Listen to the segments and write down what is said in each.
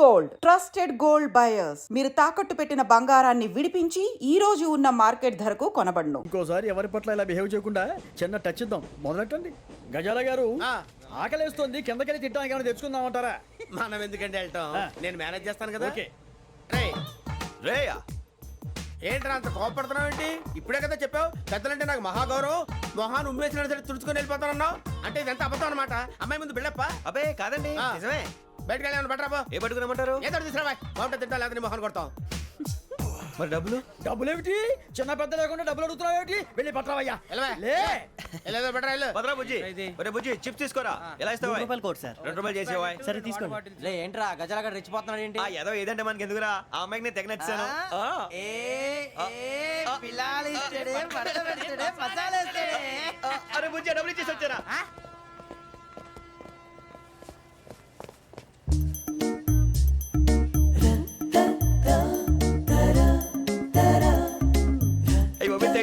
Gold trusted gold buyers. మీరు తాకట్టు పెట్టిన బంగారాన్ని విడిపించి ఈ రోజు ఉన్న మార్కెట్ ధరకు కొనబడును. ఇంకోసారి ఎవరి పట్ల ఇలా బిహేవ్ చేయకుండా చిన్న టచ్ ఇద్దాం. మొదలెట్టండి. గజాల గారు ఆ. ఆకలేస్తుంది కిందకెళ్ళి తిట్టడానికి ఏమైనా తెచ్చుకుందామంటారా? మనం ఎందుకంటే వెళ్తాం. నేను మేనేజ్ చేస్తాను కదా. ఓకే. రేయ్, రేయా. ఏంట్రా అంత కోపడుతున్నావు ఏంటి? ఇప్పుడే కదా చెప్పావు. పెద్దలంటే నాకు మహాగౌరవం. మొహాన్ని ఉమ్మేసిన సరే తుడుచుకొని వెళ్ళిపోతానన్నావు. అంటే ఇదంతా అబద్ధం అనమాట అమ్మాయి ముందు బిళ్ళప్ప. అబే కాదండి. నిజమే. బయటకు వెళ్ళాను బట్రా బా ఏ పట్టుకురమ్మంటారు ఏదో తీసుకురా బాగుంటుంది తింటా లేదా నీ మొహాన్ని కొడతాం. మరి డబ్బులు? డబ్బులు ఏమిటి చిన్న పెద్ద లేకుండా డబ్బులు అడుగుతున్నావు ఏమిటి? వెళ్ళి పట్టరావయ్యా వెళ్ళవా? లే. వెళ్ళేదో బట్రా వెళ్ళు. భద్రా బుజ్జి. ఒరే బుజ్జి చిప్స్ తీసుకోరా? ఎలా ఇస్తావా? రూపాయలు కోట్ సార్. రెండు రూపాయలు చేసేవా? సరే తీసుకోండి. లే ఏంట్రా గజలగడ రెచ్చిపోతున్నాడు ఏంటి? ఆ ఏదో ఏదంటే మనకి ఎందుకురా? ఆ అమ్మాయికి నేను తెగ నచ్చాను అరే బుజ్జి డబ్బులు ఇచ్చేసి వచ్చారా?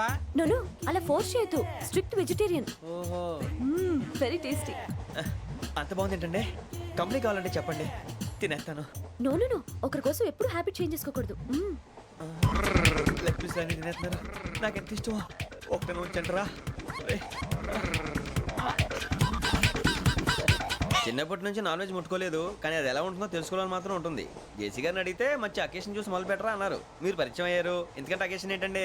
తింటావా? నో నో అలా ఫోర్స్ చేయొద్దు. స్ట్రిక్ట్ వెజిటేరియన్ ఓహో. వెరీ టేస్టీ అంత బాగుంది ఏంటండి? కంప్లీట్ కావాలంటే చెప్పండి. తినేస్తాను. నో నో నో ఒకరి కోసం ఎప్పుడు హ్యాబిట్ చేంజ్ చేసుకోకూడదు. మ్మ్. లెగ్ పీస్ అన్ని తినేస్తున్నారు నాకు ఎంత ఇష్టమో ఒకటే ఉంచండి రా చిన్నప్పటి నుంచి నాన్ వెజ్ ముట్టుకోలేదు కానీ అది ఎలా ఉంటుందో తెలుసుకోవాలని మాత్రం ఉంటుంది. జేసీ గారిని అడిగితే మంచి అకేషన్ చూసి మొదలు పెట్టరా అన్నారు. మీరు పరిచయం అయ్యారు. ఎందుకంటే అకేషన్ ఏంటండి?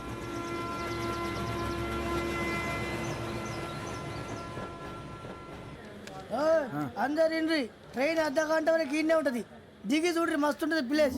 అందరు ఇండ్రి ట్రైన్ అర్ధ గంట వరకు ఇన్నే ఉంటది. దిగి చూడ్రి మస్తు ఉంటది ప్లేస్.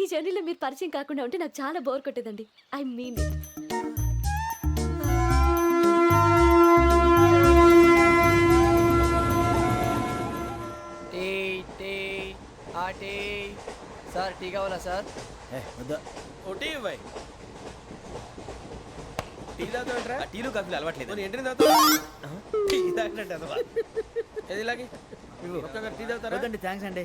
ఈ జర్నీలో మీరు పరిచయం కాకుండా ఉంటే నాకు చాలా bore కొట్టేదండి. I mean it. Tea tea ఆ టీ. సార్ టీ కావాలా సార్? ఇవ్వాయి టీ తాగుతాంట్రా ఆ, టీలు కాఫీలు అలవాట్లేదు మరి ఏంటి తాగుతావు? టీ తాగినట్టు అదవా. ఏది ఇలాగే? ఒక్కొక్కరు టీ తాగుతారా? థ్యాంక్స్ అండి.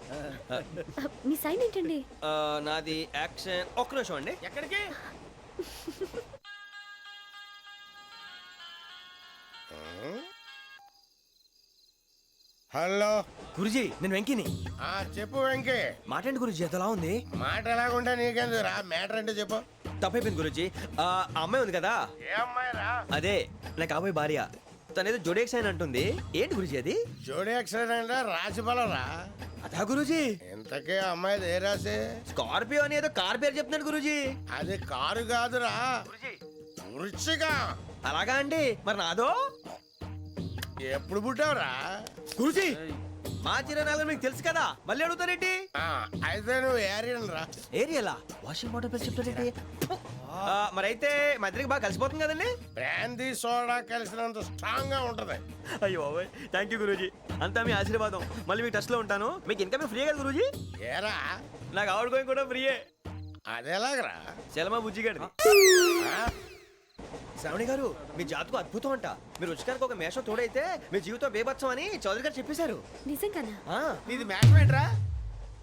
మీ సైన్ ఏంటండి? ఆ, నాది యాక్షన్. ఒక్క నిమిషం అండి. ఎక్కడికి? హలో. గురుజీ నేను వెంకిని. ఆ చెప్పు వెంకీ. మాటండి గురుజీ ఎంతలా ఉంది? మాట ఎలాగుంటా నీకెందుకు రా మ్యాటర్ అంటే చెప్పు. తప్పైపోయింది గురుజీ. ఆ అమ్మాయి ఉంది కదా? ఏ అమ్మాయి రా అదే నా కాబోయే భార్య. తనేదో జోడేక్స్ అని అంటుంది. ఏంటి గురుజీ అది? జోడి యాక్సిడెంట్ రాసి రా అదా గురుజీ? ఇంతకే అమ్మాయిది ఏ రాసి? స్కార్పియో అని ఏదో కార్ పేరు చెప్తున్నాడు గురుజీ. అది కారు కాదురా. వృచ్చిగా అలాగా అండి మరి నాదో? ఎప్పుడు పుట్టావురా? గురుజీ మా చిరనాలు మీకు తెలుసు కదా మళ్ళీ అడుగుతారేంటి? ఆ, అయితే నువ్వు ఏరియన్ రా. ఏరియాలా? వాషింగ్ వాటర్ పేరు చెప్తారేంటి ఆ, మరైతే మా ఇద్దరికి బాగా కలిసిపోతుంది కదండి? బ్రాందీ సోడా కలిసినంత స్ట్రాంగ్గా ఉంటది. అయ్యో థ్యాంక్ యూ గురూజీ. అంతా మీ ఆశీర్వాదం. మళ్ళీ మీకు టచ్లో ఉంటాను. మీకు ఇంకా ఫ్రీ కదా గురూజీ? ఏరా? నాకు ఆవిడ గోయింగ్ కూడా ఫ్రీయే అదెలాగరా? చలమా బుజ్జి గారిది. శ్రావణి గారు మీ జాతకు అద్భుతం అంట. మీరు రుచికానికి ఒక మేషం తోడైతే మీ జీవితం బేబత్సం అని చౌదరి గారు చెప్పేశారు. నిజంగానా? ఆ, నీది మ్యాచ్ ఏంట్రా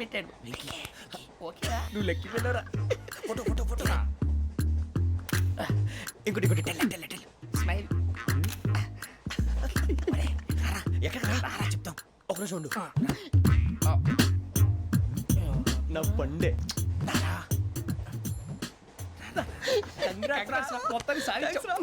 పెట్టాడు. ఓకేరా నువ్వు లెక్కి వెళ్ళరా? ఫోటో ఫోటో ఫోటో ఇంకోటి ఇంకోటి టెల్ టెల్ టెల్. స్మైల్. ఎక్కడ రారా చెప్తాం. ఒక నిమిషం ఉండు. నా పండే మొత్తాన్ని సాధించాం.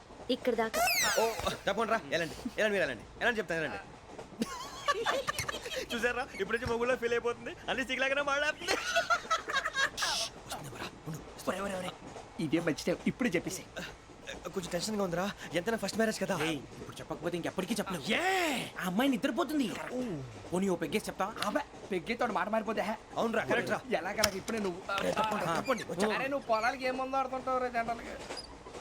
ఇక్కడ దాకా. ఓ తప్పకుండా రా. వెళ్ళండి. వెళ్ళండి మీరు వెళ్ళండి. వెళ్ళండి చెప్తాను వెళ్ళండి. చూసారా? ఇప్పుడు నుంచి మొగుల్లో ఫీల్ అయిపోతుంది. అన్ని సిగ్లాగానే మాట్లాడుతుంది. ఇదే మంచి టైం. ఇప్పుడు చెప్పేసి కొంచెం టెన్షన్గా ఉందిరా. ఎంతైనా ఫస్ట్ మ్యారేజ్ కదా. ఇప్పుడు చెప్పకపోతే ఇంకెప్పటికీ చెప్పలేవు ఆ అమ్మాయి నిద్రపోతుంది. పోనీ ఓ పెగ్గేసి చెప్తా అబ్బా పెగ్గేతోడు మాట మారిపోతే హే. అవునురా కరెక్ట్ రా. ఎలాగలా ఇప్పుడే నువ్వు? తప్పండి నువ్వు పొలాలకి ఏం ముందు ఆడుతుంటావు రే జనరల్గా?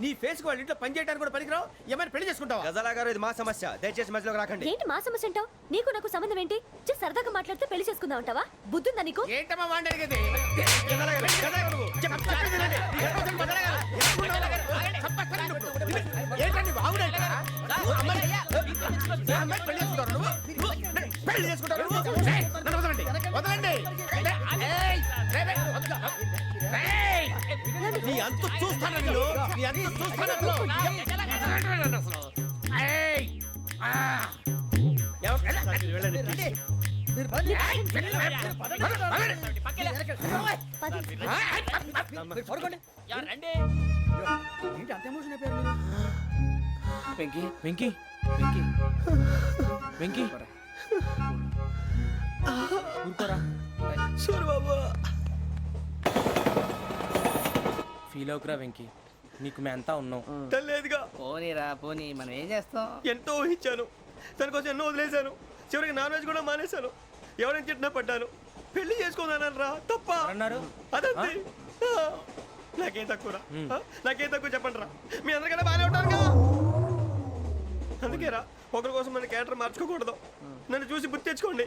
నీ ఫేస్ వాళ్ళ ఇంట్లో పని చేయడానికి కూడా పనికిరావు? ఏమైనా పెళ్ళి చేసుకుంటావా? గజాలా గారు ఇది మా సమస్య. దయచేసి మధ్యలోకి రాకండి. ఏంటి మా సమస్య అంటావు? నీకు నాకు సంబంధం ఏంటి? జస్ట్ సరదాగా మాట్లాడితే పెళ్ళి చేసుకుందాం అంటావా? బుద్ధుందా నీకు? ఏంటమ్మా వాడి అడిగేది? గజాలా గారు, గజాలా గారు, చెప్ప- చెప్పండి. వినండి. ఏంటండి పెళ్ళి చేసుకుంటారు నువ్వు? నువ్వు పెళ్ళి చేసుకుంటారు నువ్వు? ఏయ్, నన్ను వదలండి. వదలండి. ఏయ్, వదలు. ఏయ్, అంత చూస్తాను నీ అంత చూస్తాను అసలు. ఎవరు- వెళ్ళండి, please. వెంకీ వెంకీ వెంకీ వెంకీ. ఊరుకోరా సూరి బాబు. ఫీల్ అవుకురా వెంకీ. నీకు మేమంతా ఉన్నాం. తెలియదుగా పోనీరా పోనీ మనం ఏం చేస్తాం? ఎంతో ఊహించాను. తన కోసం ఎన్నో వదిలేశాను. చివరికి నాన్ వెజ్ కూడా మానేశాను. ఎవరైనా తిట్టినా పడ్డాను. పెళ్ళి చేసుకుందానని రా తప్ప. అన్నారు అదంతే. నాకేం తక్కువ రా ఆ, నాకేం తక్కువ చెప్పండి రా. మీ అందరికన్నా బాగానే ఉంటారుగా అందుకే రా ఒకరి కోసం మన క్యారెక్టర్ మార్చుకోకూడదు. నన్ను చూసి గుర్తు తెచ్చుకోండి.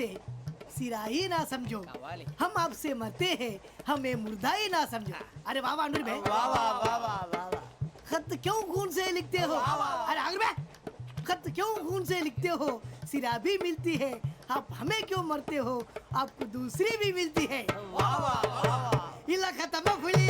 हूँ खून से सिरा ही ना समझो। हम आपसे मरते हैं हमें मुर्दा ही ना समझो। अरे वाह वाह भाई। वाह वाह वाह वाह वाह खत क्यों खून से लिखते हो? अरे अनुर भाई खत क्यों खून से लिखते हो? सिरा भी मिलती है आप हमें क्यों मरते हो? आपको दूसरी भी मिलती है। वाह वाह वाह इला खत्म फुलिया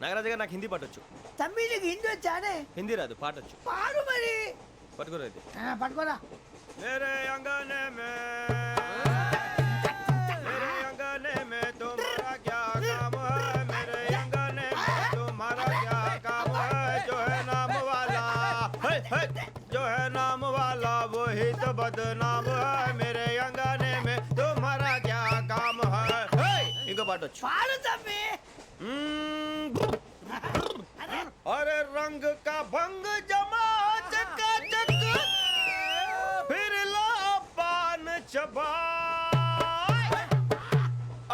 నాగరాజు గారు నాకు హిందీ పాటొచ్చు తమ్మి నీకు హిందీ వచ్చానే హిందీ రాదు పాటొచ్చు పాడు మరి పట్టుకోరు అయితే ఆ, పట్టుకోరా मेरे अंगने में मेरे अंगने में तुम्हारा क्या काम है मेरे अंगने में तुम्हारा क्या काम है जो है नाम वाला है, है, जो है नाम वाला वही तो बदनाम है मेरे अंगने में तुम्हारा क्या काम है है, ఇంకో పాట వచ్చు పాడు తమ్మి हम्म, अरे रंग का भंग जमा चकाचक, फिर ला पान चबा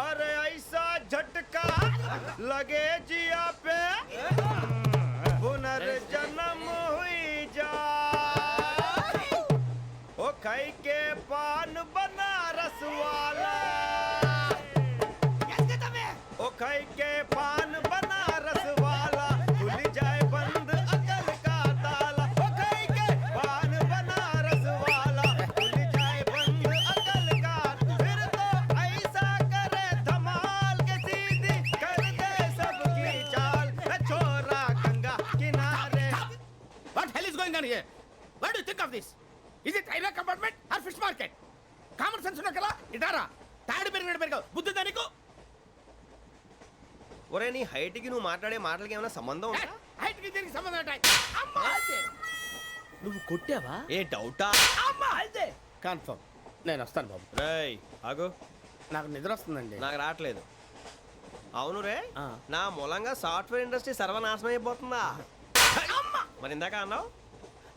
अरे ऐसा झटका लगे जिया पे पुनर्जन्म हुई जा ओ खाई here what do think of this is it railway compartment or fish market common sense ఉన్నా కదా? ఇటారా? తాడు పెరిగినట్టు పెరగవు. బుద్ధి దానికి ఒరే నీ హైట్కి నువ్వు మాట్లాడే మాటలకి ఏమైనా సంబంధం ఉందా? హైట్కి దీనికి సంబంధం ఉంటాయి అమ్మా! అంతే నువ్వు కొట్టావా? ఏ డౌటా? అమ్మా! అంతే కన్ఫర్మ్ నేను వస్తాను బాబు. రేయ్ ఆగు. నాకు నిద్ర వస్తుందండి. నాకు రావట్లేదు. అవును రే నా మూలంగా సాఫ్ట్వేర్ ఇండస్ట్రీ సర్వనాశనం అయిపోతుందా? మరి ఇందాక అన్నావు?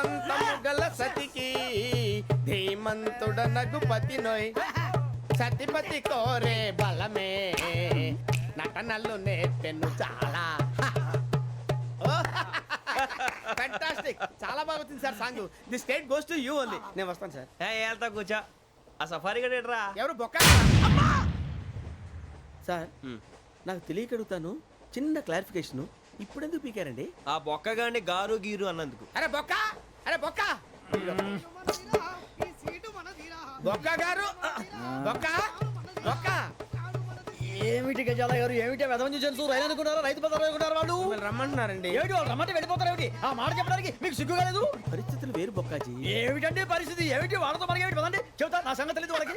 సామంతము గల సతికి ధీమంతుడనగు పతి నోయ్. సతిపతి కోరే బలమే నటనలు నేర్పెను చాలా. ఫ్యాంటాస్టిక్ చాలా బాగా వచ్చింది sir song. The state goes to you only. నేను వస్తాను సార్. వెళ్తా కూర్చో. ఆ సఫారీ గడేట్రా ఎవరు బొక్క? సార్ నాకు తెలియక అడుగుతాను చిన్న క్లారిఫికేషన్. ఇప్పుడు ఎందుకు పీకారండి? ఆ బొక్కగాండి గారు గీరు అన్నందుకు. అరే బొక్క! అరే బొక్క. బొక్క గారు. బొక్క. బొక్క. ఏమిటి గజాల గారు? ఏమిటి వెదవం చూసాను రైలు అనుకున్నారా? రైతు బజార్ అనుకున్నారు వాళ్ళు? రమ్మంటున్నారండి. ఏమిటి వాళ్ళు రమ్మంటే వెళ్ళిపోతారు ఏమిటి? ఆ మాట చెప్పడానికి మీకు సిగ్గు కాలేదు? పరిస్థితులు వేరు బొక్కాజీ. ఏమిటండి పరిస్థితి? ఏమిటి వాళ్ళతో మనకి ఏమిటి? పదండి. చెబుతా నా సంగతి తెలియదు వాళ్ళకి.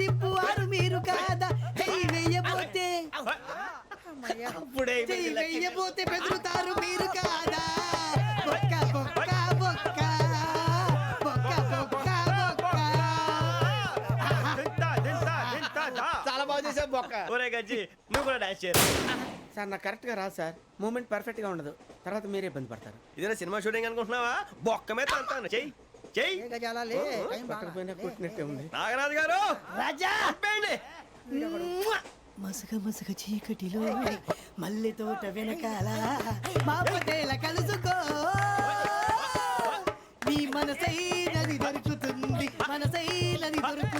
తిప్పువారు మీరు కాదా? చెయ్యి వెయ్యబోతే చెయ్యి వెయ్యబోతే బెదురుతారు మీరు కాదా? బొక్క బొక్క బొక్క. బొక్క బొక్క. చాలా బాగా చేసావు బొక్క. ఒరే గజ్జి నువ్వు కూడా డాన్స్ చేయరు? సార్ నాకు కరెక్ట్గా రాదు సార్. మూమెంట్ పర్ఫెక్ట్గా ఉండదు. తర్వాత మీరే ఇబ్బంది పడతారు. ఇదేనా సినిమా షూటింగ్ అనుకుంటున్నావా? బొక్క మీద అంటాను. చెయ్యి. చెయ్యి. నాగరాజు గారు! రాజా. మసక మసక చీకటిలో మల్లె తోట వెనకాల మా పటేల కలుసుకో. నీ మనసైనది దొరుకుతుంది మనసైనది దొరుకుతుంది